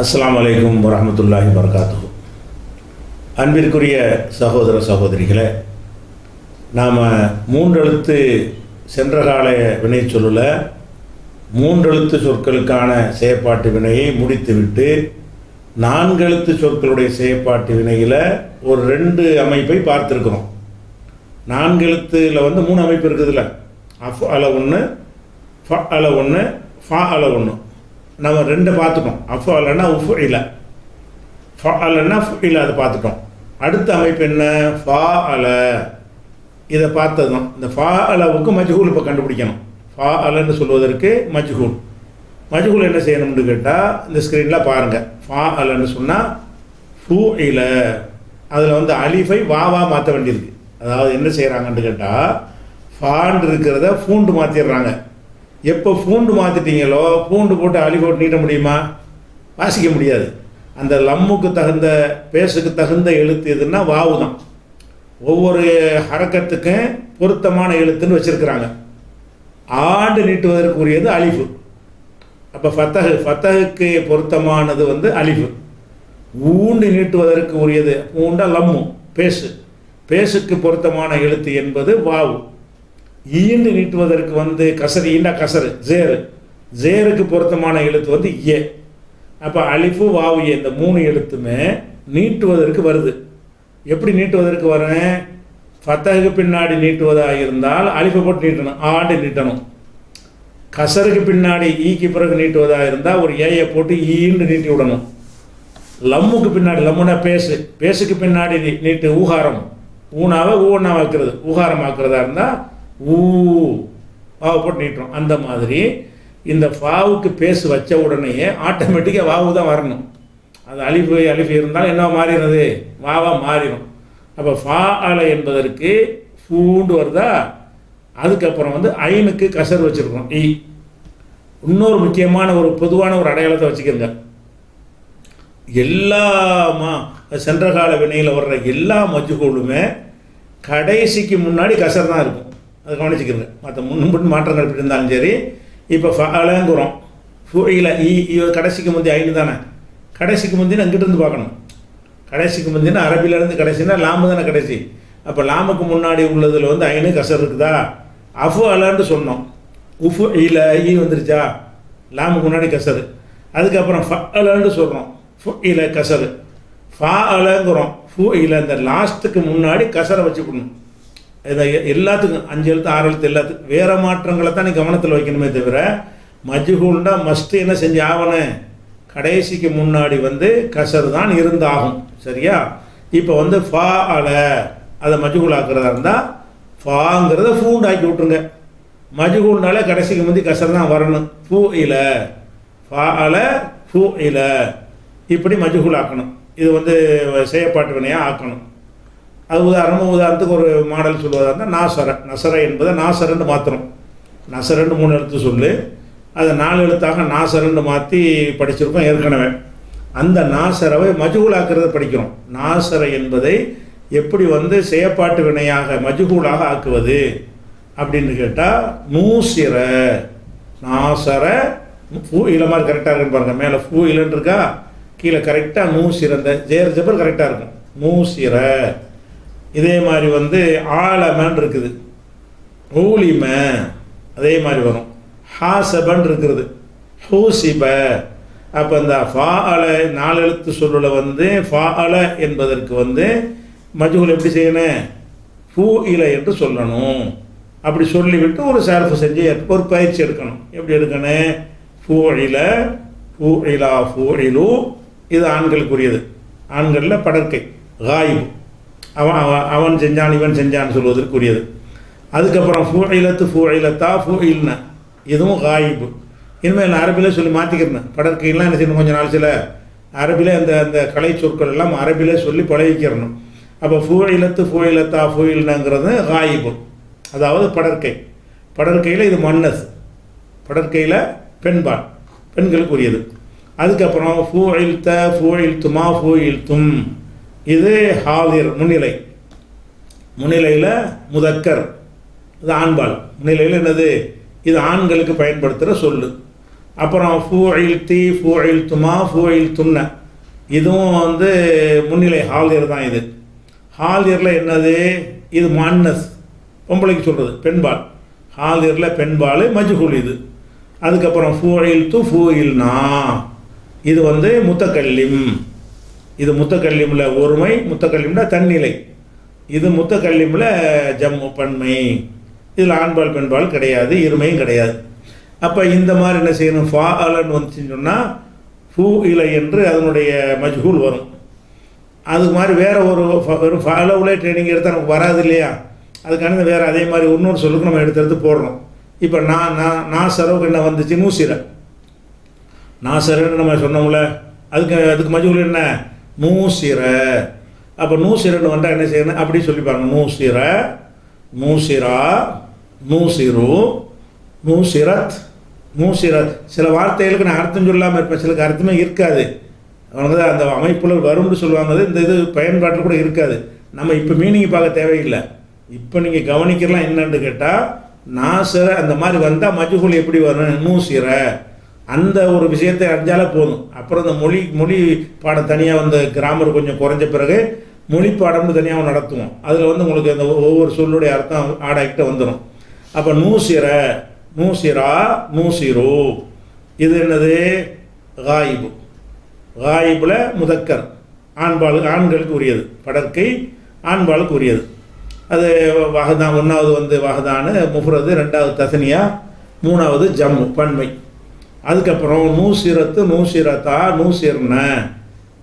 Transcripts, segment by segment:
அஸ்லாம் வலைக்கம் வரமத்துல்லாஹி வரகாத்து அன்பிற்குரிய சகோதர சகோதரிகளே நாம் மூன்றெழுத்து சென்ற கால வினை சொல்லுல மூன்றெழுத்து சொற்களுக்கான செயற்பாட்டு வினையை முடித்துவிட்டு நான்கெழுத்து சொற்களுடைய செயற்பாட்டு வினையில் ஒரு ரெண்டு அமைப்பை பார்த்துருக்குறோம். நான்கெழுத்தில் வந்து மூணு அமைப்பு இருக்குதுல்ல. அஃப் அல ஒன்று ஃப அல ஒன்று ஃபா அல ஒன்று நம்ம ரெண்டு பார்த்துட்டோம் அஃப் இல்லைன்னா உஃப் இல்லை ஃபா அலன்னா ஃபு இல்லை அதை பார்த்துட்டோம் அடுத்த அமைப்பு என்ன? ஃபா அல இதை பார்த்தது தான் இந்த ஃபா அலவுக்கு மஜ்ஹூல் இப்போ கண்டுபிடிக்கணும். ஃபா அலன்னு சொல்வதற்கு மஜ்ஹூல். மஜ்ஹூல் என்ன செய்யணும்னு கேட்டால் இந்த ஸ்க்ரீனில் பாருங்கள் ஃபா அலன்னு சொன்னால் ஃபூ இல அதில் வந்து அலிஃபை வாவா மாற்ற வேண்டியிருக்கு. அதாவது என்ன செய்கிறாங்கன்னு கேட்டால் ஃபான் இருக்கிறத ஃபூண்டு மாற்றிடுறாங்க எப்போ பூண்டு மாற்றிட்டீங்களோ பூண்டு போட்டு அழி போட்டு நீட்ட முடியுமா? வாசிக்க முடியாது. அந்த லம்முக்கு தகுந்த பேசுக்கு தகுந்த எழுத்து எதுன்னா வாவு தான். ஒவ்வொரு ஹரக்கத்துக்கும் பொருத்தமான எழுத்துன்னு வச்சுருக்கிறாங்க. ஆண்டு நீட்டுவதற்குரியது அழிவு. அப்போ ஃபத்தகு ஃபத்தகுக்கு பொருத்தமானது வந்து அழிவு. ஊண்டு நீட்டுவதற்கு உரியது ஊண்டா லம்மு பேசு. பேசுக்கு பொருத்தமான எழுத்து என்பது வாவு. ஈண்டு நீட்டுவதற்கு வந்து கசரு ஈண்டா கசரு ஜேரு. ஜேருக்கு பொருத்தமான எழுத்து வந்து ஏ. அப்போ அழிப்பு வாவு ஏ. இந்த மூணு எழுத்துமே நீட்டுவதற்கு வருது. எப்படி நீட்டுவதற்கு வரேன் ஃபத்தகுக்கு பின்னாடி நீட்டுவதாக இருந்தால் அழிப்பை போட்டு நீட்டணும் ஆண்டு நீட்டணும். கசருக்கு பின்னாடி ஈக்கு பிறகு நீட்டுவதாக இருந்தால் ஒரு ஏயை போட்டு ஈண்டு நீட்டி விடணும். லம்முக்கு பின்னாடி லம்முனா பேசு. பேசுக்கு பின்னாடி நீட்டு ஊகாரம். ஊனாவை ஊனாவாக்குறது ஊகாரமாக்குறதா இருந்தால் ஊ வாவை போட்டு நீட்டுறோம். அந்த மாதிரி இந்த ஃபாவுக்கு பேசு வச்ச உடனேயே ஆட்டோமேட்டிக்காக வாவு தான் வரணும். அது அழிப்பு அழிப்பு இருந்தாலும் என்ன மாறிடுறது வாவா மாறிடும். அப்போ ஃபா அலை என்பதற்கு ஃபூண்டு வருதா? அதுக்கப்புறம் வந்து ஐனுக்கு கசர் வச்சுருக்கோம் இ. இன்னொரு முக்கியமான ஒரு பொதுவான ஒரு அடையாளத்தை வச்சுக்கோங்க. எல்லாமா சென்ற கால வினையில் வர்ற எல்லா மஜ்ஹூலுமே கடைசிக்கு முன்னாடி கசர் தான் இருக்கும். அதை கவனிச்சுக்கிறது. மற்ற முன்பின் மாற்றங்கள் எப்படி இருந்தாலும் சரி இப்போ ஃபலங்குறோம் ஃபுயில ஈ ஈ கடைசிக்கு முந்தி ஐந்து தானே? கடைசிக்கு முந்தின அங்கிட்டு இருந்து பார்க்கணும். கடைசிக்கு முந்தின அரபிலேருந்து கடைசினா லாம்பு தானே கடைசி? அப்போ லாமுக்கு முன்னாடி உள்ளதில் வந்து ஐனு கசர் இருக்குதா? அஃபு அலான்னு சொன்னோம். உஃபு இல ஈ வந்துருச்சா? லாமுக்கு முன்னாடி கசரு. அதுக்கப்புறம் ஃப அலன்னு சொல்கிறோம் ஃபு இல கசரு. ஃபா அலங்கிறோம். ஃபு இல இந்த லாஸ்ட்டுக்கு முன்னாடி கசரை வச்சுக்கணும் இதை எல்லாத்துக்கும் அஞ்சு எழுத்து ஆறு எழுத்து எல்லாத்துக்கும் வேறு மாற்றங்களை தான் நீ கவனத்தில் வைக்கணுமே தவிர மஜ்ஹூல்னா மஸ்ட்டு என்ன செஞ்சு ஆகணும்? கடைசிக்கு முன்னாடி வந்து கசர் தான் இருந்தாகும். சரியா? இப்போ வந்து ஃபா அல அதை மஜ்ஹூல் ஆக்குறதா இருந்தால் ஃபாங்கிறத ஃபூண்டு ஆக்கி விட்ருங்க மஜ்ஹூல்னால கடைசிக்கு முந்தி கசர் தான் வரணும். ஃபூ இல ஃபா அல ஃபூ இல. இப்படி மஜ்ஹூல் ஆக்கணும் இது வந்து செய்யப்பாட்டு வினையாக ஆக்கணும். அது உதாரணம் உதாரணத்துக்கு ஒரு மாடல் சொல்வதாக இருந்தால் நாசர. நசர என்பதை நாசரன்னு மாற்றணும் நசரன்னு மூணு எழுத்து சொல்லு. அதை நாலு எழுத்தாக நாசரன்னு மாற்றி படிச்சிருக்கோம் ஏற்கனவே. அந்த நாசரவை மஜ்ஹூலாக்கிறத படிக்கிறோம். நாசர என்பதை எப்படி வந்து செயற்பாட்டு வினையாக மஜுகூலாக ஆக்குவது அப்படின்னு கேட்டால் நூசிர நாசர ஃபூ இல மாதிரி கரெக்டாக இருக்குன்னு பாருங்கள் மேலே ஃபூ இலன்னு இருக்கா? கீழே கரெக்டாக நூசிர இந்த ஜேர் ஜபர் கரெக்டாக இருக்கும். நூசிர இதே மாதிரி வந்து ஆலமன் இருக்குது. ஊலிம அதே மாதிரி வரும். ஹாசபன் இருக்கிறது ஹூசிப. அப்போ இந்த ஃபா அல நாலு எழுத்து வந்து ஃபா அல என்பதற்கு வந்து மஜ்ஹூல் எப்படி செய்யணும் ஃபூ இல என்று சொல்லணும். அப்படி சொல்லிவிட்டு ஒரு சேர்ப்பு செஞ்சு ஒரு பயிற்சி எடுக்கணும். எப்படி எடுக்கணும் ஃபூ இல ஃபூ இலா ஃபூ இலு இது ஆண்களுக்குரியது. ஆண்களில் படற்கை காயிபு. அவன் அவன் அவன் செஞ்சான் இவன் செஞ்சான்னு சொல்வதற்குரியது. அதுக்கப்புறம் ஃபூ இலத்து ஃபூ இலத்தா ஃபூ இல்னா இதுவும் காயிபு. இனிமேல் நான் அரபியில் சொல்லி மாற்றிக்கிறேன் படற்கையெல்லாம் என்ன செய்யணும்? கொஞ்சம் நாள் சில அரபியில் அந்த அந்த கலை சொற்கள் எல்லாம் அரபியில் சொல்லி பழகிக்கிறணும். அப்போ ஃபூ இலத்து ஃபூ இலத்தா ஃபூ இல்னாங்கிறது காயிபு. அதாவது படற்கை. படற்கையில் இது மன்னஸ். படற்கையில் பெண்பால். பெண்களுக்குரியது. அதுக்கப்புறம் ஃபூ இல்த ஃபூ இல்துமா ஃபூ இல்தும் இது ஹாதிர் முன்னிலை. முன்னிலையில் முதக்கர். இது ஆண்பால். முன்னிலையில் என்னது? இது ஆண்களுக்கு பயன்படுத்துகிற சொல்லு. அப்புறம் ஃபூ இல் தி ஃபூ இல் துமா ஃபூ இல் இதுவும் வந்து முன்னிலை ஹாலியர் தான் இது. ஹாலியரில் என்னது? இது மான்னஸ். பொம்பளைக்கு சொல்கிறது பெண்பால். ஹாலியரில் பெண்பால் மஜ்ஹூல் இது. அதுக்கப்புறம் ஃபூ இல் து ஃபூ இல்னா இது வந்து முத்தக்கல்லிம் இது முத்தக்கல்லிமில் ஒருமை முத்தக்கல்லிம்னா தன்னிலை. இது முத்தக்கல்லிமில் ஜம்மு பன்மை இதில் ஆண்பால் பெண்பால் கிடையாது இருமையும் கிடையாது. அப்போ இந்த மாதிரி என்ன செய்யணும்? ஃபா அலன் வந்துச்சுன்னு சொன்னால் ஃபூ இலை என்று அதனுடைய மஜ்ஹூல் வரும். அது மாதிரி வேறு ஒரு ஃப- வெறும் ஃபாலோவிலே ட்ரைனிங் எடுத்தால் நமக்கு வராது இல்லையா? அதுக்கான வேறு அதே மாதிரி இன்னொரு சொல்லுக்கு நம்ம எடுத்து எடுத்து போடுறோம். இப்போ நான் நான் நான் செலவுக்கு என்ன வந்துச்சு நூசிரை சரவுன்னு நம்ம சொன்னோம்ல அதுக்கு அதுக்கு மஜ்ஹூல் என்ன? நூசிர அப்போ நூசிரன்னு வந்தால் என்ன செய்யணும்? அப்படி சொல்லிப்பாங்க நூசிர நூசிரா நூசிரு நூசிரத் நூசிரத் சில வார்த்தைகளுக்கு நான் அர்த்தம் சொல்லாமல் இருப்பேன். சிலருக்கு அர்த்தமே இருக்காது. அவங்க தான் அந்த அமைப்புல வரும்னு சொல்லுவாங்க அது இந்த இது பயன்பாட்டில் கூட இருக்காது. நம்ம இப்போ மீனிங் பார்க்க தேவையில்லை. இப்போ நீங்கள் கவனிக்கலாம் என்னன்னு கேட்டால் நாசிர அந்த மாதிரி வந்தால் மஜுகுல் எப்படி வரும்? நூசிர அந்த ஒரு விஷயத்தை அறிஞ்சாலே போதும். அப்புறம் இந்த மொழி மொழி பாடம் தனியாக வந்து கிராமர் கொஞ்சம் குறைஞ்ச பிறகு மொழி பாடம்னு தனியாக நடத்துவோம் அதில் வந்து உங்களுக்கு அந்த ஒவ்வொரு சொல்லுடைய அர்த்தம் ஆடாக்கிட்ட வந்துடும் அப்போ நூசிர நூசிரா நூசிரு இது என்னது? காயிபு. காயிபில் முதக்கர். ஆண்பாலு ஆண்களுக்கு உரியது படற்கை ஆண்பாலுக்கு உரியது அது வகதான் ஒன்றாவது வந்து வகதானு முஃப்ரது ரெண்டாவது தசனியா மூணாவது ஜம்மு பன்மை. அதுக்கப்புறம் நூசிரத்து நூசிரத்தா நூசிர்ன.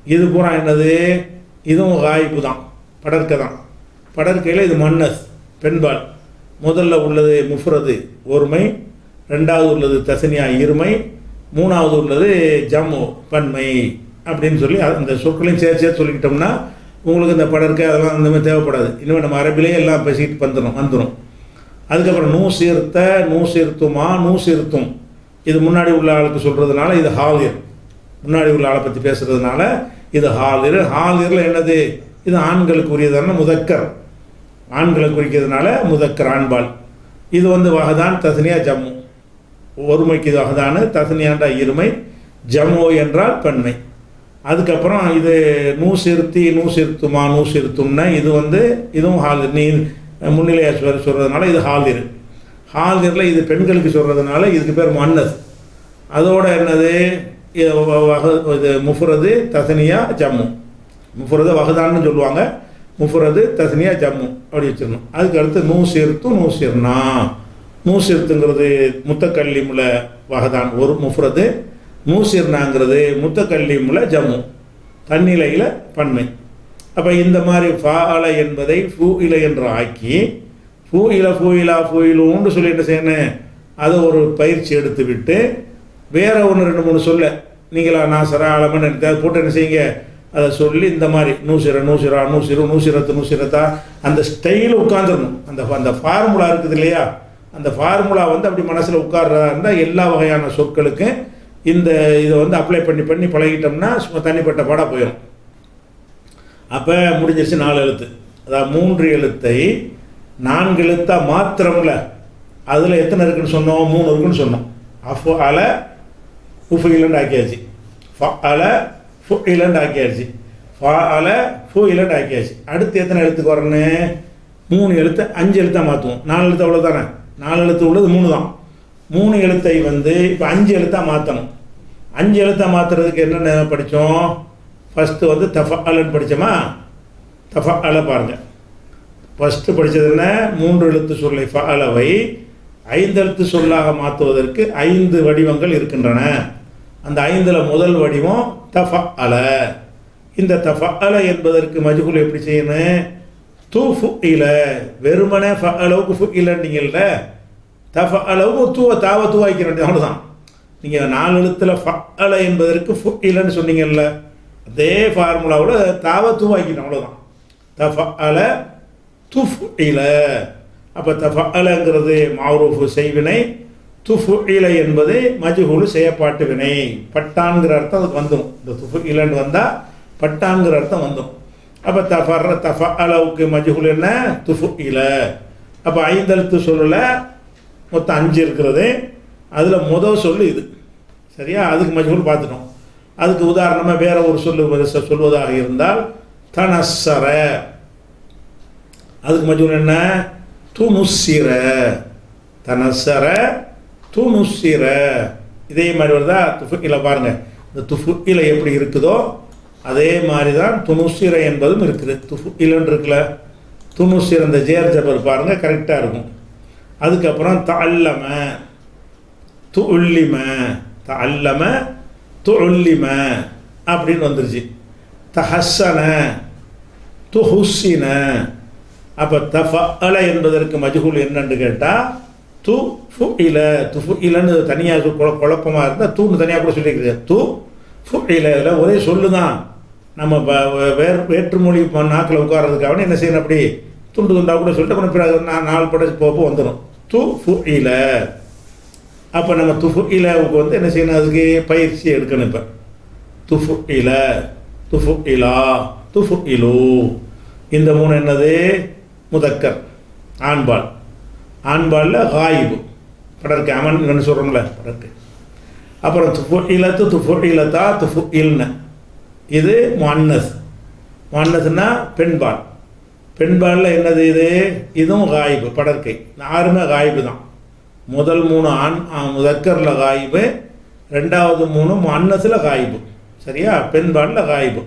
இது பூரா என்னது? இதுவும் காய்ப்பு தான். படற்கை தான். படற்கையில் இது மன்னஸ் பெண்பால். முதல்ல உள்ளது முஃப்ரது ஒருமை. ரெண்டாவது உள்ளது தசனியா இருமை. மூணாவது உள்ளது ஜம்மு பன்மை அப்படின்னு சொல்லி அந்த சொற்களையும் சேர்த்து சேர்த்து சொல்லிக்கிட்டோம்னா உங்களுக்கு இந்த படற்கை அதெல்லாம் அந்த மாதிரி தேவைப்படாது. இனிமேல் நம்ம அரபிலே எல்லாம் பேசிக்கிட்டு வந்துடும் வந்துடும் அதுக்கப்புறம் நூ சீர்த்த நூ சீர்த்துமா நூ சீர்த்தும் இது முன்னாடி உள்ள ஆளுக்கு சொல்கிறதுனால இது ஹாலியர் முன்னாடி உள்ள ஆளை பற்றி பேசுகிறதுனால இது ஹாலிர். ஹாலிரில் என்னது? இது ஆண்களுக்கு உரியதான முதக்கர். ஆண்களை குறிக்கிறதுனால முதக்கர் ஆண்பால். இது வந்து வகதான் தசனியா ஜம்மு. ஒருமைக்கு இது வகதானு தசனியாண்டா இருமை ஜம்மு என்றால் பெண்மை. அதுக்கப்புறம் இது நூசிருத்தி நூசிருத்துமா நூசிருத்தும்னா இது வந்து இதுவும் ஹாலிர். நீ முன்னிலையாக சொல்கிறதுனால இது ஹாலிரு. ஹாலிரில் இது பெண்களுக்கு சொல்கிறதுனால இதுக்கு பேர் மன்னஸ். அதோட என்னது? இது வ- வக- இது முஃபுரது தசனியா ஜம்மு. முஃபுரது வகதான்னு சொல்லுவாங்க. முஃபுரது தசனியா ஜம்மு. அப்படி வச்சிடணும் அதுக்கு அடுத்து நூசிர்த்து நூசிர்னா நூசிர்த்துங்கிறது முத்தக்கல்லிமுல வகதான் ஒரு முஃபுரது நூசிர்னாங்கிறது முத்தக்கல்லிமுல ஜம்மு. தன்னிலையில் பன்மை. அப்போ இந்த மாதிரி ஃபால என்பதை ஃபூ இலை என்று ஆக்கி ஃபூயில ஃபூயிலா ஃபூ சொல்லி என்ன செய்யணும் அதை ஒரு பயிற்சி எடுத்து விட்டு வேற ஒன்று ரெண்டு மூணு சொல்ல நீங்களா நான் ஆலமன் அதை போட்டு என்ன செய்யுங்க? அதை சொல்லி இந்த மாதிரி நூசிர நூசிரா நூசிரு நூசிரத்து நூசிரத்தா அந்த ஸ்டைல் உட்காந்துடணும் அந்த அந்த ஃபார்முலா இருக்குது இல்லையா? அந்த ஃபார்முலா வந்து அப்படி மனசில் உட்கார்றதா இருந்தால் எல்லா வகையான சொற்களுக்கும் இந்த இதை வந்து அப்ளை பண்ணி பண்ணி பழகிட்டோம்னா சும்மா தனிப்பட்ட பாடாக போயிடும் அப்போ முடிஞ்சிருச்சு நாலு எழுத்து. அதாவது மூன்று எழுத்தை நான்கு எழுத்தா மாத்திரம்ல. அதில் எத்தனை இருக்குன்னு சொன்னோம்? மூணு இருக்குன்னு சொன்னோம். அஃபு அல உஃபு இலண்ட் ஆக்கியாச்சு. ஃப அல ஃபு இலண்ட் ஆக்கியாச்சு. ஃப அல ஃபு இலண்ட் ஆக்கியாச்சு. அடுத்து எத்தனை எழுத்துக்கு வரணும் மூணு எழுத்து அஞ்சு எழுத்தாக மாற்றுவோம் நாலு எழுத்து அவ்வளோ தானே நாலு எழுத்து உள்ளது மூணு தான் மூணு எழுத்தை வந்து இப்போ அஞ்சு எழுத்தாக மாற்றணும் அஞ்சு எழுத்தாக மாற்றுறதுக்கு என்னென்ன படித்தோம் ஃபஸ்ட்டு வந்து தஃப அலன்னு படித்தோமா தஃப அல பாருங்கள் ஃபஸ்ட்டு படித்தது என்ன? மூன்று எழுத்து சொல்லை அளவை ஐந்தெழுத்து சொல்லாக மாற்றுவதற்கு ஐந்து வடிவங்கள் இருக்கின்றன. அந்த ஐந்தில் முதல் வடிவம் தஃப அல இந்த தஃப அல என்பதற்கு மஜுகுல் எப்படி செய்யணும்? தூ ஃபு இல வெறுமனே ஃப அளவுக்கு ஃபு இல்லைன்னீங்கல்ல தஃப அளவுக்கு தூவ தாவ தூவாய்க்க வேண்டியது அவ்வளோதான் நீங்கள் நாலு எழுத்தில் ஃப அல என்பதற்கு ஃபு இல்லைன்னு சொன்னீங்கல்ல அதே ஃபார்முலாவோட தாவ தூவாய்க்கணும் அவ்வளோதான் தஃப அல துஃப் இல அப்போ தஃப அலங்கிறது மாரூஃபு செய்வினை துஃபு இல என்பது மஜ்ஹூலு செய்யப்பாட்டு வினை பட்டான்கிற அர்த்தம் அதுக்கு வந்துடும் இந்த துஃபு இலன்னு வந்தால் பட்டான்கிற அர்த்தம் வந்துடும் அப்போ தஃபர் தஃப அளவுக்கு மஜுகுல் என்ன? துஃபு இல அப்போ ஐந்தெழுத்து சொல்லில் மொத்தம் அஞ்சு இருக்கிறது. அதில் முதல் சொல்லு இது. சரியா? அதுக்கு மஜ்ஹூல் பார்த்துட்டோம். அதுக்கு உதாரணமாக வேற ஒரு சொல்லு சொல்வதாக இருந்தால் தனசர அதுக்கு மஜ்ஹூல் என்ன? துணுசிர தனசர துணுசிர இதே மாதிரி வருதா? துஃபுக்கில பாருங்கள் இந்த துஃபுக்கில எப்படி இருக்குதோ அதே மாதிரி தான் துணுசிர என்பதும் இருக்குது. துஃபு இலன்னு இருக்குல்ல? துணுசிர இந்த ஜேர் ஜபர் பாருங்க கரெக்டாக இருக்கும். அதுக்கப்புறம் தல்லம துல்லிம தல்லம துல்லிம அப்படின்னு வந்துருச்சு. தஹசன துஹுசின அப்போ தஃப அல என்பதற்கு மஜ்ஹூல் என்னன்னு கேட்டால் து ஃபு இல துஃபு இலன்னு தனியாக குழ குழப்பமாக இருந்தால் தூன்னு தனியாக கூட சொல்லியிருக்குது து ஃபு இல இதில் ஒரே சொல்லு தான் நம்ம ப- வேறு வேற்றுமொழி நாக்கில் உட்கார்றதுக்காக என்ன செய்யணும் அப்படி? துண்டு துண்டாக கூட சொல்லிட்டு அப்புறம் பிறகு நான் நாலு படம் போப்போ வந்துடும் து ஃபு இல அப்போ நம்ம துஃபு இலவுக்கு வந்து என்ன செய்யணும்? அதுக்கு பயிற்சி எடுக்கணும் இப்போ. துஃபு இல துஃபு இலா துஃபு இலு இந்த மூணு என்னது? முதக்கர் ஆண்பால். ஆண்பாலில் ஹாயிபு படருக்கு அமன் சொல்கிறோங்களே சொல்கிறோம்ல படருக்கு. அப்புறம் துஃபு இலத்து துஃபு இலத்தா துஃபு இல்ன இது மன்னஸ் மன்னஸ்னா பெண்பால். பெண்பாலில் என்னது இது? இதுவும் காயிபு படற்கை ஆறுமே காயிபு தான். முதல் மூணு ஆண் முதக்கரில் காயிபு. ரெண்டாவது மூணு மன்னஸில் காயிபு. சரியா? பெண்பாலில் காயிபு.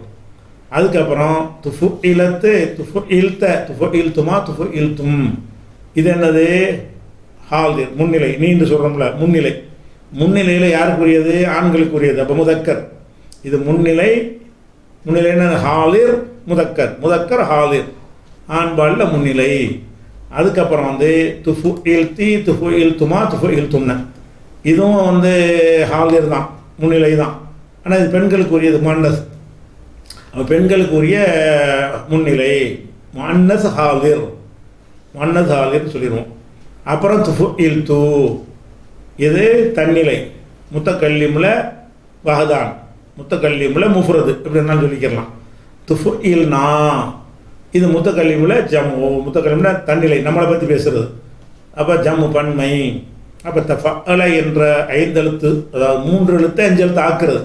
அதுக்கப்புறம் துஃபு இலத்து துஃபு இழுத்த துஃபு இல்துமா துஃபு இல்தும் இது என்னது? ஹால் முன்னிலை. நீண்டு சொல்கிறோம்ல முன்னிலை. முன்னிலையில் யாருக்குரியது? ஆண்களுக்குரியது. அப்போ முதக்கர். இது முன்னிலை. முன்னிலைன்னா ஹாலிர் முதக்கர். முதக்கர் ஹாலிர். ஆண்பாலில் முன்னிலை. அதுக்கப்புறம் வந்து துஃபு இல்தி துஃபு இல்துமா துஃபு இல்தும்ன இதுவும் வந்து ஹாலிர் தான். முன்னிலை தான். ஆனால் இது பெண்களுக்குரியது மன்னஸ் பெண்களுக்குரிய முன்னிலை மன்னஸ் ஹாலிர் மன்னஸ் ஹாலிர்னு சொல்லிடுவோம் அப்புறம் துஃபு இல் தூ இது தன்னிலை. முத்தக்கல்லிமில் வஹதான். முத்தக்கல்லிமில் முஃப்ரது. இப்படின்னாலும் சொல்லிக்கிறலாம் துஃபு இல் நா இது முத்தக்கல்லிமில் ஜம்மு. முத்தக்கல்லிமில் தன்னிலை. நம்மளை பற்றி பேசுறது. அப்போ ஜம்மு பன்மை. அப்போ தஃபஅல என்ற ஐந்தெழுத்து அதாவது மூன்று எழுத்து அஞ்சு எழுத்து ஆக்குறது.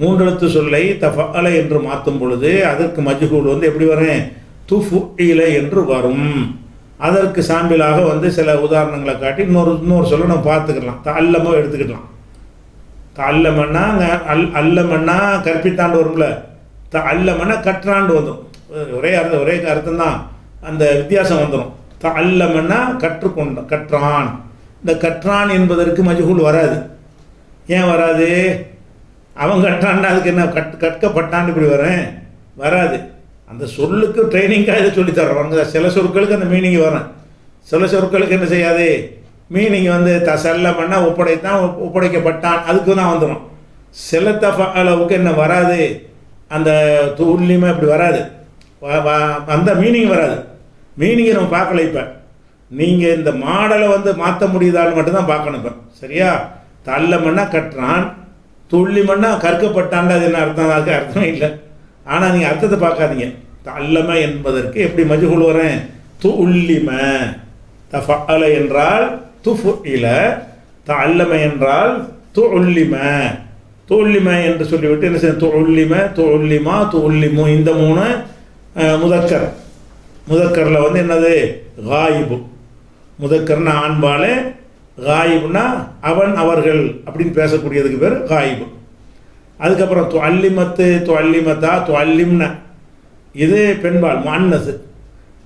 மூன்றெழுத்து சொல்லை தஃபஅல என்று மாற்றும் பொழுது அதற்கு மஜ்ஹூல் வந்து எப்படி வரும்? துஃபு இல என்று வரும். அதற்கு சாம்பிளாக வந்து சில உதாரணங்களை காட்டி இன்னொரு இன்னொரு சொல்ல நம்ம பார்த்துக்கலாம். அல்லமோ எடுத்துக்கிடலாம். அல்லமன்னா அல் அல்லமன்னா கற்பித்தாண்டு வரும்ல. த அல்லமன்னா கற்றாண்டு வந்துடும் ஒரே அர்த்தம் ஒரே அர்த்தம் தான் அந்த வித்தியாசம் வந்துடும் த அல்லமன்னா கற்றுக்கொண்ட கற்றான். இந்த கற்றான் என்பதற்கு மஜ்ஹூல் வராது. ஏன் வராது? அவன் கட்டான்டா அதுக்கு என்ன கட் கற்கப்பட்டான்னு இப்படி வரேன்? வராது. அந்த சொல்லுக்கு ட்ரைனிங்காக இதை சொல்லி தர்றோம். சில சொற்களுக்கு அந்த மீனிங் வரும். சில சொற்களுக்கு என்ன செய்யாது? மீனிங் வந்து த செல்லமன்னா ஒப்படைத்தான் ஒப்படைக்கப்பட்டான் அதுக்கு தான் வந்துடும் சில தஃப அளவுக்கு என்ன வராது? அந்த துல்லியமாக இப்படி வராது. அந்த மீனிங் வராது. மீனிங்கை நம்ம பார்க்கல இப்போ. நீங்கள் இந்த மாடலை வந்து மாற்ற முடியுதான்னு மட்டும்தான் பார்க்கணும் இப்போ. சரியா? தள்ளமன்னா கட்டுறான் துள்ளிமன்னா கற்கப்பட்டான்டா அது என்ன அர்த்தம்? அதுக்கு அர்த்தமே இல்லை. ஆனால் நீங்கள் அர்த்தத்தை பார்க்காதீங்க. தள்ளம என்பதற்கு எப்படி மஜு கொள்வரேன் து உள்ளிம தஃபஅல என்றால் துஃபு இல அல்லமை என்றால் து உள்ளிம து உள்ளிம என்று சொல்லிவிட்டு என்ன செய்ய து உள்ளிம து உள்ளிமா து உள்ளிமோ இந்த மூணு முதக்கர். முதக்கரில் வந்து என்னது? காயிபு. முதக்கர்னு ஆண்பாலே காயிப்னா அவன் அவர்கள் அப்படின்னு பேசக்கூடியதுக்கு பேர் காயிபு. அதுக்கப்புறம் து அல்லிமத்து துவல்லிம்ன இது பெண்பால் மன்னசு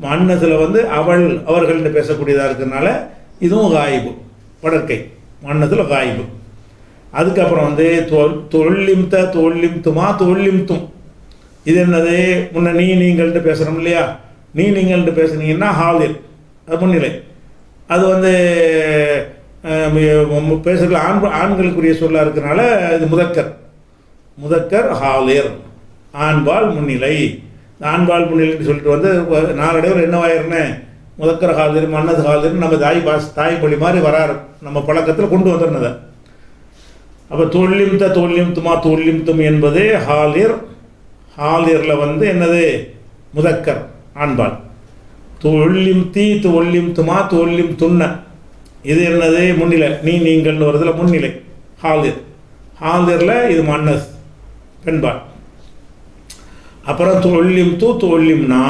மன்னசில் வந்து அவள் அவர்கள்னு பேசக்கூடியதாக இருக்கிறதுனால இதுவும் காயிபு. படற்கை மன்னத்தில் காயிபு. அதுக்கப்புறம் வந்து தொல் தொல்லிம்த தொல்லிம்துமா தொல்லிம்தும். இது என்னது? முன்ன நீ நீங்கள்ட்டு பேசுகிறோம் இல்லையா? நீ நீங்கள்ட்டு பேசுனீங்கன்னா ஹாலிர் அது முன்னிலை. அது வந்து பேசுகிற ஆண் ஆண்களுக்குரிய சொல்லாக இருக்கிறனால இது முதக்கர் முதக்கர் ஹாலிர். ஆண்பால் முன்னிலை. ஆண்பால் முன்னிலைன்னு சொல்லிட்டு வந்து நாளடைவில் என்னவாயிருன்னு முதக்கர் ஹாலிர் மன்னது ஹாலிர் நம்ம தாய் பாஸ் தாய் மொழி மாதிரி வராரு. நம்ம பழக்கத்தில் கொண்டு வந்துருந்ததை. அப்போ தொல்லிம் த தொல்லிம் துமா தொல்லிம் தும் என்பது ஹாலிர். ஹாலிரில் வந்து என்னது? முதக்கர் ஆண்பால் தொல்லிம் தீ தொல்லிம் துமா தொல்லிம் துண்ண இது என்னது? முன்னிலை. நீ நீங்கள்னு வருதுல முன்னிலை. ஹாலிர் ஹாதிரில் இது மன்னஸ். பெண்பால் அப்புறம் தொல்லிம் தூ தொல்லிம்னா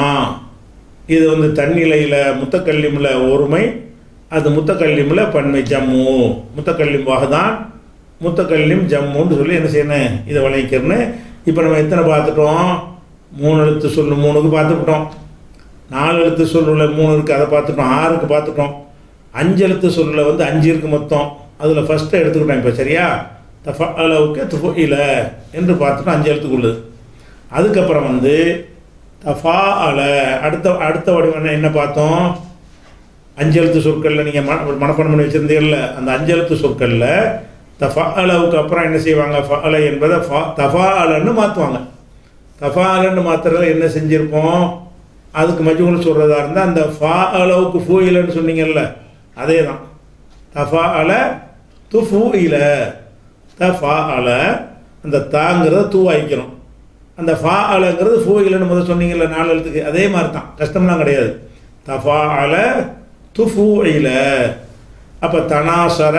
இது வந்து தன்னிலையில் முத்தக்கல்லிமில் ஒருமை அது முத்தக்கல்லிமில் பன்மை ஜம்மு. முத்தக்கல்லிம் தான் முத்தக்கல்லிம் ஜம்முன்னு சொல்லி என்ன செய்யணும் இதை வழங்கிக்கிறேன்னு இப்போ நம்ம எத்தனை பார்த்துட்டோம்? மூணு எழுத்து சொல்லு மூணுக்கு பார்த்துக்கிட்டோம். நாலு எழுத்து சொல்லுள்ள மூணு இருக்குது அதை பார்த்துட்டோம். ஆறுக்கு பார்த்துட்டோம். அஞ்சு எழுத்து வந்து அஞ்சு இருக்குது மொத்தம். அதில் ஃபஸ்ட்டு எடுத்துக்கிட்டோம் இப்போ சரியா? தஃபா அளவுக்கு துஃபோ இல்லை என்று பார்த்துட்டு அஞ்சு எழுத்துக்குள்ளது. அதுக்கப்புறம் வந்து தஃபா அல அடுத்த அடுத்த வடிவம் என்ன பார்த்தோம்? அஞ்செழுத்து சொற்களில் நீங்கள் மன மனப்பாடம் பண்ணி வச்சுருந்தீங்கல்ல அந்த அஞ்செழுத்து சொற்களில் தஃபா அளவுக்கு அப்புறம் என்ன செய்வாங்க? ஃபஅல என்பதை ஃபா தஃபா அலன்னு மாற்றுவாங்க தஃபா அலன்னு மாத்துறதுல என்ன செஞ்சுருப்போம்? அதுக்கு மஜ்ஹூல் சொல்கிறதா இருந்தால் அந்த ஃபா அளவுக்கு ஃபூ இலன்னு சொன்னீங்கல்ல அதே தான் தஃபா அல துஃபு இல தஃபா அல அந்த தாங்கிறத தூ வாய்க்கிறோம் அந்த ஃபா அலங்கிறது ஃபூ இலன்னு முதல் சொன்னீங்கல்ல நாலு எழுத்துக்கு. அதே மாதிரி தான் கஷ்டம்லாம் கிடையாது. தஃபா அல துஃபு இல அப்போ தனாசர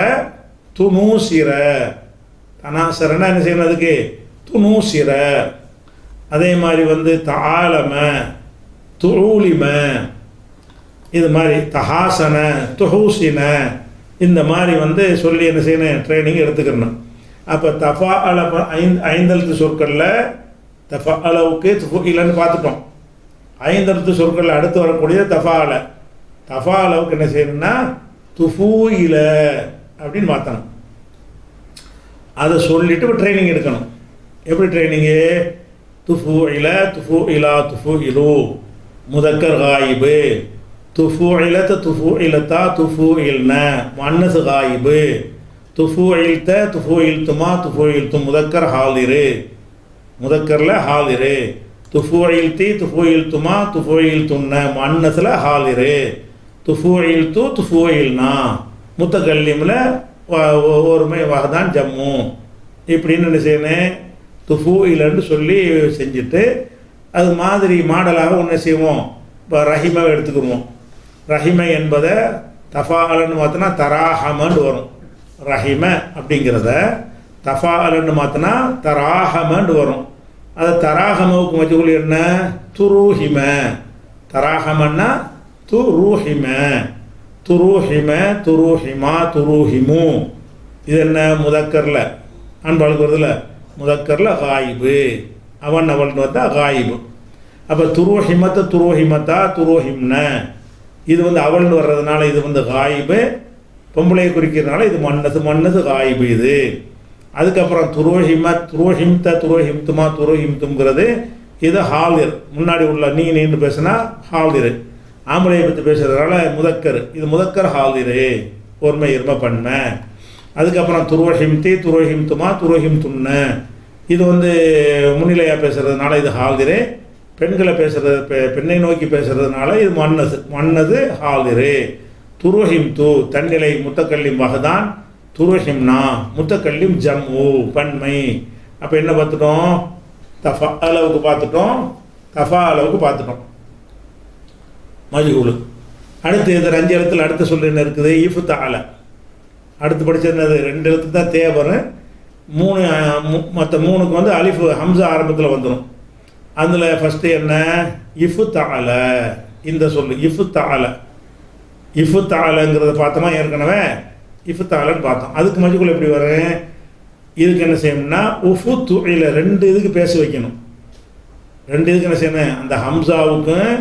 துணூசிர தனாசரன்னா என்ன செய்யணும் அதுக்கு? துணூசிர அதே மாதிரி வந்து தாளம துளூலிம இது மாதிரி தஹாசன துஹூசின இந்த மாதிரி வந்து சொல்லி என்ன செய்யணும்? ட்ரைனிங் எடுத்துக்கணும். அப்போ தஃபா அல ஐந்து ஐந்தெழுத்து சொற்களில் தஃபா அளவுக்கு இல்லைன்னு பார்த்துட்டோம். ஐந்தெழுத்து சொற்களில் அடுத்து வரக்கூடிய தஃபா அல தஃபா அளவுக்கு என்ன செய்யணும்னா துஃபூ இல அப்படின்னு மாற்றணும் அதை சொல்லிட்டு இப்போ ட்ரைனிங் எடுக்கணும். எப்படி ட்ரைனிங்கு துஃபு இல துஃபு இலா துஃபு இலு முதக்கர் காயிபு. துஃபு இலத்த துஃபு இலத்தா துஃபு இல்ன மன்னசு காயிபு. துஃபு இல்த துஃபு இல்துமா துஃபு இல்து முதக்கர் ஹாலிரு. முதக்கரில் ஹாலிரு. துஃபு இல்தி துஃபு இல்துமா துஃபு இல்துன்ன மன்னஸில் ஹாலிரு. துஃபு இல்து துஃபு இல்னா முத்தகல்லிமில் ஒருமை வகதான் ஜம்மு. இப்படின்னு என்ன செய்யணும் துஃபு இல்லைன்னு சொல்லி செஞ்சுட்டு அது மாதிரி மாடலாக ஒன்று செய்வோம். இப்போ ரஹிமாவை எடுத்துக்குவோம். ரஹிம என்பதை தஃபாலன்னு மாற்றினா தராஹமன்னு வரும். ரஹிம அப்படிங்கிறத தஃபாலன்னு மாற்றினா தராஹமன்னு வரும். அது தராஹமவுக்கு மஜூல் என்ன? துருஹிம. தராஹமன்னா துருஹிம. துருஹிம துருஹிமா துருஹிமு. இது என்ன? முதக்கரில். அன்பாளுக்கு வருதுல முதக்கரில் காயிபு. அவன் அவள்னு பார்த்தா காயிபு. அப்போ துருஹிமத்தை துருஹிமத்தா துருஹிம்ன. இது வந்து அவள்னு வர்றதுனால இது வந்து காயிபு. பொம்பளையை குறிக்கிறதுனால இது மன்னது மன்னது காயிபு இது. அதுக்கப்புறம் துரோஹிம துரோஹிம்த துரோஹிம்துமா துரோஹிம்துங்கிறது இது ஹாலிர். முன்னாடி உள்ள நீ நீன்னு பேசுனா ஹாலிர். ஆம்பளையை பற்றி பேசுறதுனால முதக்கர். இது முதக்கர் ஹாலிரு. ஒருமை இரும பண்ண அதுக்கப்புறம் துரோஹிம்தி துரோஹிம்துமா துரோஹிம்துன்ன இது வந்து முன்னிலையாக பேசுறதுனால இது ஹாலிரு. பெண்களை பேசுறது பெ- பெண்ணை நோக்கி பேசுறதுனால இது மன்னது. மன்னது ஹாலிரு. துருஹிம் து தன்னிலை முத்தக்கல்லிம் வகதான் துருஹிம்னா முத்தக்கல்லிம் ஜம்மு பன்மை. அப்போ என்ன பார்த்துட்டோம்? தஃபா அளவுக்கு பார்த்துட்டோம். தஃபா அளவுக்கு பார்த்துட்டோம். மஜ்ஹூலு. அடுத்து இது அஞ்சு எழுத்துல அடுத்த சொல்லு என்ன இருக்குது? இஃபு தால அடுத்து படித்தது என்னது? ரெண்டு எழுத்து தான் தேவை மூணு மற்ற மூணுக்கு வந்து அலிஃபு ஹம்சா ஆரம்பத்தில் வந்துடும் அதில் ஃபஸ்ட்டு என்ன? இஃபு தால இந்த சொல்லு இஃபு தால இஃபு தாலங்கிறத பார்த்தோமா ஏற்கனவே? இஃபு தாலன்னு பார்த்தோம். அதுக்கு மஜ்ஹூல் எப்படி வரும்? இதுக்கு என்ன செய்யணும்னா உஃபு துறையில் ரெண்டு இதுக்கு பேச வைக்கணும். ரெண்டு இதுக்கு என்ன செய்யணும்? அந்த ஹம்சாவுக்கும்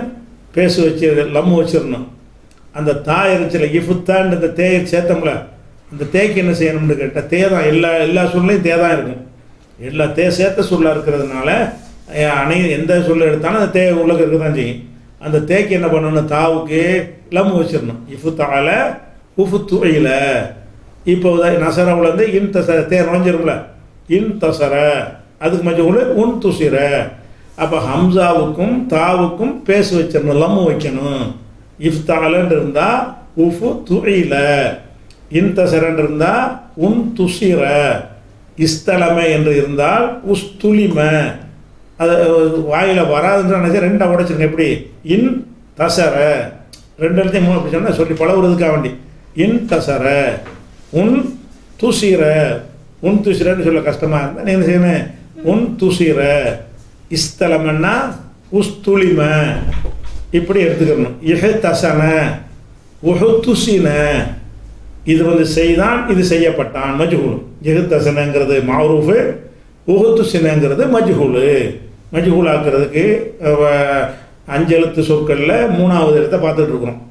பேச வச்சு லம்மு வச்சிடணும். அந்த தா இருந்துச்சுல இஃபுத்தான்னு இந்த தேயை சேர்த்தோம்ல அந்த தேய்க்கு என்ன செய்யணும்னு கேட்டால் தே தான் எல்லா எல்லா சொல்லையும் தே தான் இருக்கும். எல்லா தே சேர்த்த சொல்லாக இருக்கிறதுனால அணை அனை எந்த சொல்ல எடுத்தாலும் அந்த தே உள்ளக்க இருக்க தான் செய்யும். அந்த தேக்கு என்ன பண்ணணும்? தாவுக்கு லம்மு வச்சிடணும். இஃபு தால உஃபு துறையில் இப்போ நசரவுல இருந்து இன் தசர தே நுழைஞ்சிரும்ல. இன் தசர. அதுக்கு மஞ்சள் உன் துசிர. அப்போ ஹம்சாவுக்கும் தாவுக்கும் பேச வச்சிடணும் லம்மு வைக்கணும். இஃப்தாலன்னு இருந்தால் உஃபு துயில இன்தசரன் இருந்தால் உன் துசிர. இஸ்தலமை என்று இருந்தால் உஸ்துலிமை. அது வாயில் வராதுன்ற நினைச்சு ரெண்டா உடைச்சிருங்க எப்படி? இன் தசர. ரெண்டு இடத்தையும் மூணு அப்படி சொன்னால் சொல்லி பழகுறதுக்காக வேண்டி. இன் தசர. உன் துசிர. உன் துசிரன்னு சொல்ல கஷ்டமாக இருந்தால் நீ என்ன செய்யணும்? உன் துசிர. இஸ்தலமன்னா உஸ்துளிம இப்படி எடுத்துக்கணும். இஹ தசன. துசின. இது வந்து செய்தான் இது செய்யப்பட்டான். மஜ்ஹூல். இஹுத்தசனங்கிறது மாரூஃபு உஹுத்துசினங்கிறது மஜ்ஹூலு. மஜ்ஹூல் ஆக்குறதுக்கு அஞ்சு எழுத்து சொற்களில் மூணாவது எழுத்தை பார்த்துட்ருக்குறோம்.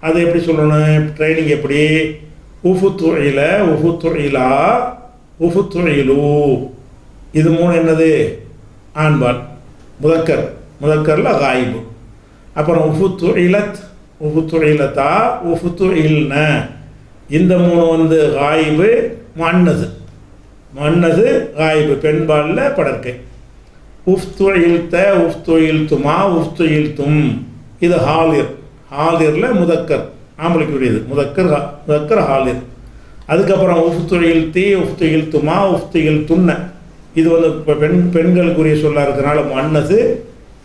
அது எப்படி சொல்லணும்? ட்ரைனிங் எப்படி? உஃபு துறையில் உஃபு துறையிலா உஃபு துயிலு இது மூணு என்னது? ஆண்பால் முதக்கர். முதக்கரில் காயிபு. அப்புறம் உஃபு துறையிலத் உஃபு துறையிலத்தா உஃபு துறையில்ன இந்த மூணு வந்து காயிபு மன்னது. மன்னது காயிபு. பெண்பாலில் படற்கை. உஃப்துயில்த உஃப்து உஃப்துயில்தும் இது ஹாலிர். ஹாலிரில் முதக்கர் ஆம்பளைக்கு உரியது முதக்கர் முதக்கர் ஹாலிர். அதுக்கப்புறம் உஃப்துயில்தி உஃப்து உஃப்துயில்துன்ன இது வந்து இப்போ பெண் பெண்களுக்குரிய சொல்லா இருக்கிறனால மன்னது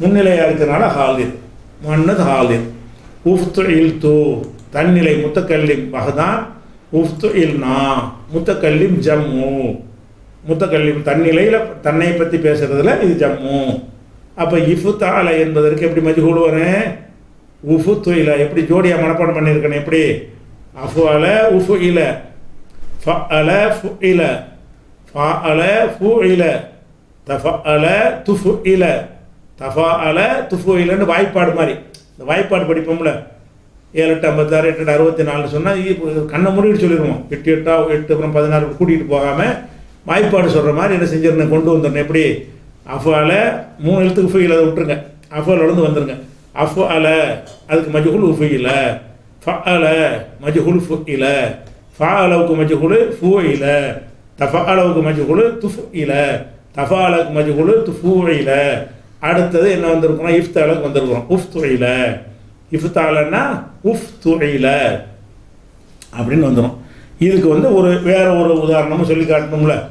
முன்னிலையாக இருக்கிறனால ஹாலிர். மன்னது ஹாலிர். உஃப்துயில்து தன்னிலை முத்தக்கல்லி மகதான் உஃப்து இல்னா முத்தக்கல்லிம் ஜம்மு. முத்தக்கல்லிம் தன்னிலையில் தன்னை பற்றி பேசுறதுல இது ஜம்மு. அப்போ இஃபு தால என்பதற்கு எப்படி மதி வரும்? உஃபு துயில எப்படி ஜோடியாக மனப்பாடம் பண்ணியிருக்கணும் எப்படி? அஃபு அல உஃபு இல. ஃப அல ஃபு இல. ஃபா அல ஃபு இல. தஃப அல துஃபு இல. தஃபா அல துஃபு இலன்னு வாய்ப்பாடு மாதிரி. இந்த வாய்ப்பாடு படிப்போம்ல. ஏழு எட்டு ஐம்பத்தாறு எட்டு எட்டு அறுபத்தி நாலு சொன்னால் கண்ணை மூடிட்டு சொல்லிடுவோம் எட்டு எட்டா எட்டு அப்புறம் பதினாறு கூட்டிகிட்டு போகாமல் வாய்ப்பாடு சொல்கிற மாதிரி என்ன செஞ்சிருந்தேன் கொண்டு வந்துடணும். எப்படி? அஃபால மூணு எழுத்துக்கு ஃபுயில் அதை விட்டுருங்க. அஃபாலோடு வந்துருங்க. அஃப் அல அதுக்கு மஜ்ஹுல் உஃபுயில ஃப அல மஜ்ஹுல் ஃபுயில ஃபா அளவுக்கு மஜ்ஹுல் ஃபூயில. தஃபா அளவுக்கு மஜ்ஹுல் துஃப் இல தஃபா அளவுக்கு மஜ்ஹுல் துஃபூயில. அடுத்தது என்ன வந்திருக்கோம் இஃப்த் அளவுக்கு வந்திருக்கிறோம். உஃப் துயில இஃப்தாலன்னா உஃப் துயில அப்படின்னு வந்துடும் இதுக்கு வந்து ஒரு வேற ஒரு உதாரணமும் சொல்லி காட்டணும்ல.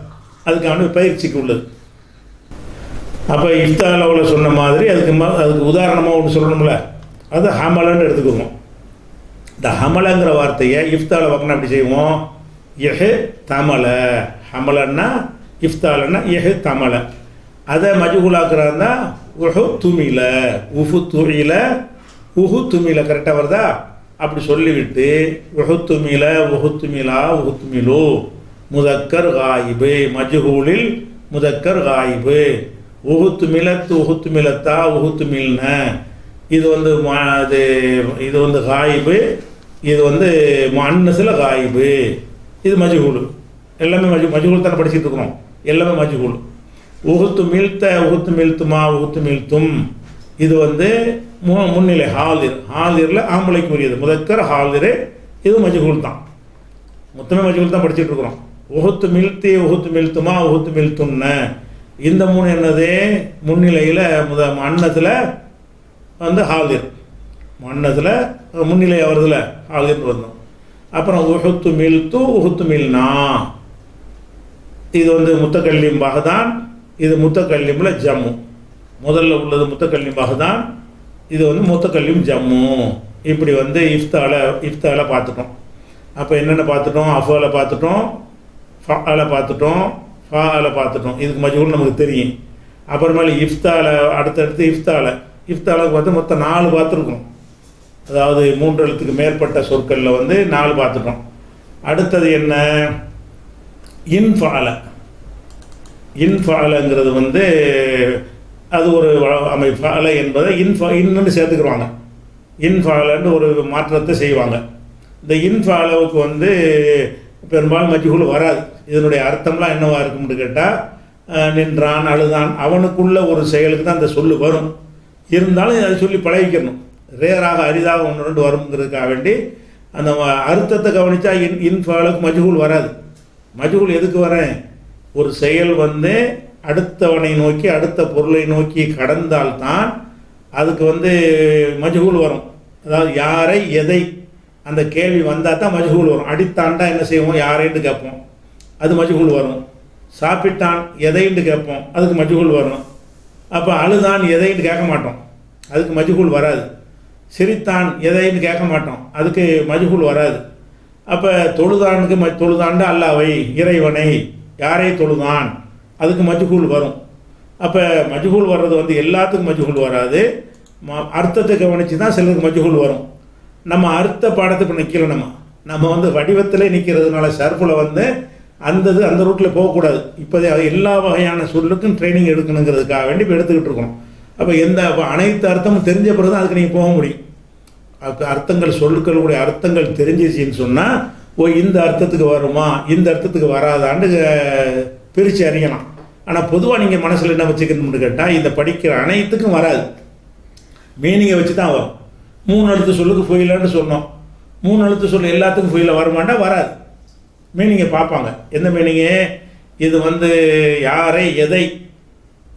அதுக்கான பயிற்சிக்கு உள்ளது. அப்போ இஃப்தாலவில் சொன்ன மாதிரி அதுக்கு ம- அதுக்கு உதாரணமாக ஒன்று சொல்லணும்ல. அது ஹமலன்னு எடுத்துக்குவோம் இந்த ஹமலங்கிற வார்த்தையை இஃப்தால பக்கம் அப்படி செய்வோம்? எஹு தமல. ஹமலன்னா இஃப்தாலன்னா எஹு தமல. அதை மஜுகுலாக்குறாருந்தா உஹு துமில. உஹு துமில. உஹு துமில. கரெக்டாக வருதா? அப்படி சொல்லிவிட்டு உஹு துமில உஹு முதக்கர் காயிபு. மஜ்ஹூலில் முதக்கர் காயிபு. உகுத்து மிலத்து உகுத்து மிலத்தா உகுத்து மில்ன இது வந்து மா இது இது வந்து காயிபு. இது வந்து மன்னசில் காயிபு. இது மஜ்ஹூல். எல்லாமே மஜ் மஜ்ஹூல் தானே படிச்சுட்டு இருக்கிறோம். எல்லாமே மஜ்ஹூல். உகுத்து மில்த்த உகுத்து மில்த்துமா உகுத்து மில்த்தும் இது வந்து மு முன்னிலை ஹாலிர். ஹாலிரில் ஆம்பளைக்குரியது. முதக்கர் ஹாலிரே இது மஜ்ஹூல் தான் மொத்தமே மஜ்ஹூல் தான் படிச்சுட்டு இருக்கிறோம் உகுத்து மில்த்தி உகுத்து மில்த்துமா உகுத்து மில்த்துன்ன இந்த மூணு என்னது? முன்னிலையில் முத அன்னத்தில் வந்து ஹாலிர். மன்னத்தில் முன்னிலை வருதுல ஹாலிர் வந்தோம். அப்புறம் உஹுத்து மில்த்து உஹுத்து மில்னா. இது வந்து முத்தக்கல்லிம் பகதான் இது முத்தக்கல்லிமில் ஜம்மு. முதல்ல உள்ளது முத்தக்கல்லிம் பகதான் இது வந்து முத்தக்கல்லிம் ஜம்மு. இப்படி வந்து இஃப்தால இஃப்தால பார்த்துட்டோம். அப்போ என்னென்ன பார்த்துட்டோம்? அஃபால பார்த்துட்டோம் ஃபால பார்த்துட்டோம் ஃபால பார்த்துட்டோம். இதுக்கு மஜூர் நமக்கு தெரியும். அப்புறமேல இஃப்தால அடுத்தடுத்து இஃப்தால. இஃப்தாலுக்கு பார்த்து மொத்தம் நாலு பார்த்துருக்கோம். அதாவது மூன்று எழுத்துக்கு மேற்பட்ட சொற்களில் வந்து நாலு பார்த்துட்டோம். அடுத்தது என்ன? இன்ஃபால. இன்ஃபாலங்கிறது வந்து அது ஒரு அமைப்பு அமைப்பால என்பதை இன்ஃபா இன்னுன்னு சேர்த்துக்கிடுவாங்க இன்ஃபாலன்னு ஒரு மாற்றத்தை செய்வாங்க. இந்த இன்ஃபாலவுக்கு வந்து பெரும்பாலும் மஜ்ஹூல் வராது. இதனுடைய அர்த்தம்லாம் என்னவாக இருக்கும்னு கேட்டால் நின்றான் அழுதான் அவனுக்குள்ள ஒரு செயலுக்கு தான் அந்த சொல்லு வரும். இருந்தாலும் அதை சொல்லி பழகிக்கணும். ரேராக அரிதாக ஒன்று ரெண்டு வருங்கிறதுக்காக வேண்டி அந்த அர்த்தத்தை கவனித்தா இன் இன்ஃபாலுக்கு மஜ்ஹூல் வராது. மஜ்ஹூல் எதுக்கு வரேன்? ஒரு செயல் வந்து அடுத்தவனை நோக்கி அடுத்த பொருளை நோக்கி கடந்தால்தான் அதுக்கு வந்து மஜ்ஹூல் வரும். அதாவது யாரை எதை அந்த கேள்வி வந்தால் தான் மஜ்ஹூல் வரும். அடித்தாண்டா என்ன செய்வோம்? யாரைன்னு கேட்போம். அது மஜ்ஹூல் வரும். சாப்பிட்டான் எதைன்னு கேட்போம்? அதுக்கு மஜ்ஹூல் வரும். அப்போ அழுதான் எதைன்னு கேட்க மாட்டோம். அதுக்கு மஜ்ஹூல் வராது. சிரித்தான் எதைன்னு கேட்க மாட்டோம். அதுக்கு மஜ்ஹூல் வராது. அப்போ தொழுதானுக்கு ம தொழுதாண்டு அல்லாவை இறைவனை யாரை தொழுதான்? அதுக்கு மஜ்ஹூல் வரும். அப்போ மஜ்ஹூல் வர்றது வந்து எல்லாத்துக்கும் மஜ்ஹூல் வராது. ம- அர்த்தத்தை கவனித்து தான் சிலருக்கு மஜ்ஹூல் வரும். நம்ம அர்த்த பாடத்துக்கு நிற்கல நம்ம. நம்ம வந்து வடிவத்திலே நிற்கிறதுனால சர்ஃபில் வந்து அந்த இது அந்த ரூட்டில் போகக்கூடாது. இப்போதே அது எல்லா வகையான சொல்லுக்கும் ட்ரைனிங் எடுக்கணுங்கிறதுக்காக வேண்டி இப்போ எடுத்துக்கிட்டு இருக்கோம் அப்போ எந்த அப்போ அனைத்து அர்த்தமும் தெரிஞ்ச பிறகு தான் அதுக்கு நீங்கள் போக முடியும். அப்போ அர்த்தங்கள் சொல்லுக்களுடைய அர்த்தங்கள் தெரிஞ்சிச்சின்னு சொன்னால் ஓ இந்த அர்த்தத்துக்கு வருமா இந்த அர்த்தத்துக்கு வராதான்னு பிரித்து அறியலாம். ஆனால் பொதுவாக நீங்கள் மனசில் என்ன வச்சுக்கணும்னு கேட்டால் இந்த படிக்கிற அனைத்துக்கும் வராது. மீனிங்கை வச்சு தான் வரும். மூணு எழுத்து சொல்லுக்கு ஃபுயிலன்னு சொன்னோம். மூணு எழுத்து சொல்லு எல்லாத்துக்கும் ஃபுயில வருமாண்டா? வராது. மீனிங்கை பார்ப்பாங்க. எந்த மீனிங்கு இது வந்து யாரை எதை?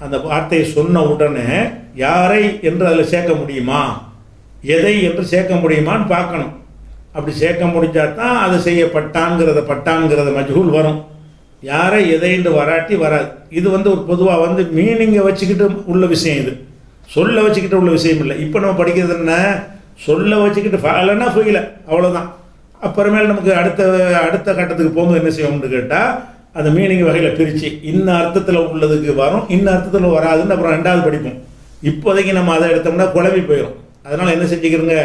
அந்த வார்த்தையை சொன்ன உடனே யாரை என்று அதில் சேர்க்க முடியுமா? எதை என்று சேர்க்க முடியுமான்னு பார்க்கணும். அப்படி சேர்க்க முடிஞ்சா தான் அது செய்யப்பட்டாங்கிறத பட்டாங்கிறத மஜ்ஹூல் வரும். யாரை எதைண்டு வராட்டி வராது. இது வந்து ஒரு பொதுவாக வந்து மீனிங்கை வச்சுக்கிட்டு உள்ள விஷயம் இது. சொல்ல வச்சுக்கிட்டு உள்ள விஷயம் இல்லை. இப்போ நம்ம படிக்கிறது என்ன? சொல்ல வச்சுக்கிட்டு ஃபலனா ஃபுயில அவ்வளோதான் அப்புறமேல் நமக்கு அடுத்த அடுத்த கட்டத்துக்கு போகும்போது என்ன செய்வோம்னு கேட்டால் அந்த மீனிங் வகையில் பிரித்து இன்ன அர்த்தத்தில் உள்ளதுக்கு வரும் இன்ன அர்த்தத்தில் வராதுன்னு அப்புறம் ரெண்டாவது படிப்போம். இப்போதைக்கு நம்ம அதை எடுத்தோம்னா குழம்பி போயிடும் அதனால் என்ன செஞ்சுக்கிறோங்க?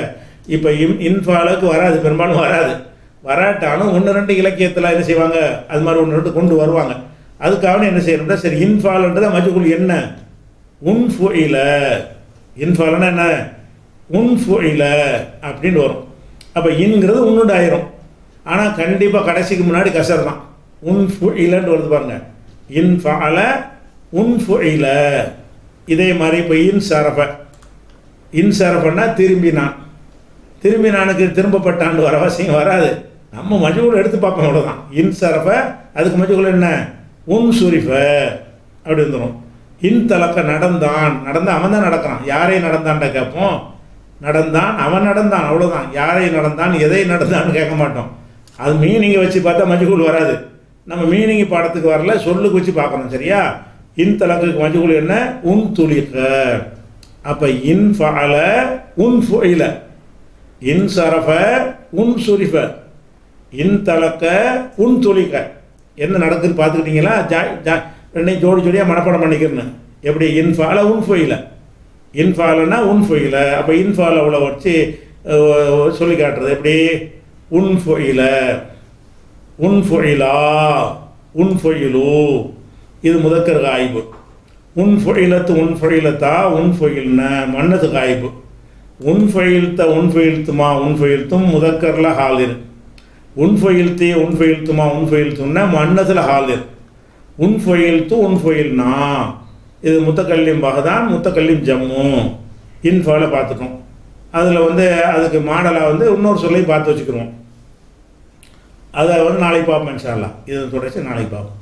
இப்போ இன் இன்ஃபாலுக்கு வராது பெரும்பாலும் வராது. வராட்டாலும் ஒன்று ரெண்டு இலக்கியத்தில் என்ன செய்வாங்க? அது மாதிரி ஒன்று ரெண்டு கொண்டு வருவாங்க. அதுக்காக என்ன செய்யணும்னா சரி இன்ஃபால்ன்றதை மஜ்ஹூல் என்ன? உன் ஃபுயில இன்ஃபாலனா என்ன? உன் ஃபுயில அப்படின்னு வரும். அப்போ இன்ங்கிறது உன்னுண்டு ஆயிரும். ஆனால் கண்டிப்பாக கடைசிக்கு முன்னாடி கசர் தான். உன் ஃபுயிலன்னு வருது பாருங்க. இன் ஃபால உன் ஃபுயில இதே மாதிரி இப்போ இன் சரஃப இன் சரஃபன்னா திரும்பினான் திரும்பி நானுக்கு திரும்பப்பட்டாண்டு வர அவசியம் வராது. நம்ம மஜூல் எடுத்து பார்ப்போம் அவ்வளோதான் இன் சரஃப அதுக்கு மஜூல் என்ன? உன் சுரிஃப அப்படி இருந்துடும் இன் தலக்க நடந்தான். நடந்து அவன் தான் நடக்கிறான். யாரை நடந்தான்ட கேட்போம். நடந்தான் அவன் நடந்தான் அவ்வளோதான் யாரை நடந்தான் எதை நடந்தான்னு கேட்க மாட்டோம். அது மீனிங்கை வச்சு பார்த்தா மஜ்ஹூல் வராது. நம்ம மீனிங் பாடத்துக்கு வரல சொல்லுக்கு வச்சு பார்க்கணும் சரியா? இன் தலக்குக்கு மஜ்ஹூல் என்ன? உன் துளிக்க. அப்போ இன் ஃபஅல உன் ஃபுயில இன் சரஃப உன் சுரிஃப இன் தலக்க உன் துளிக்க என்ன நடக்குதுன்னு பார்த்துக்கிட்டீங்களா? ஜா ஜா ரெண்டையும் ஜோடி ஜோடியாக மனப்பாடம் பண்ணிக்கிறேன்னு. எப்படி? இன்ஃபால உன் ஃபொயில இன்ஃபாலனா உன் ஃபொயில அப்போ இன்ஃபால உள்ள வச்சு சொல்லி காட்டுறது எப்படி? உன் ஃபொயில உன் ஃபொயிலா உன் ஃபொயிலு இது முதக்கர் காய்பு உன் ஃபொயிலத்து உன் ஃபொயிலத்தா உன் ஃபொயில்ன மன்னது காய்பு உன் ஃபொயில்த்த உன் ஃபொயில்த்துமா உன் ஃபொயில்த்தும் முதக்கரில் ஹாலிர் உன் ஃபொயில்த்தி உன் ஃபொயில்த்துமா உன் ஃபொயில்த்துன்னா மன்னதில் ஹாலிர் உன் ஃபொயில்த்து இது முத்தக்கல்லிம் பகதான் முத்தக்கல்லிம் ஜம்மு. இன்ஃபோவில் பார்த்துட்டோம் அதில் வந்து அதுக்கு மாடலாக வந்து இன்னொரு சொல்லையும் பார்த்து வச்சுக்கிறோம் அதை வந்து நாளைக்கு பார்ப்போம் இன்ஷா அல்லாஹ் இதை தொடர்ச்சி நாளைக்கு பார்ப்போம்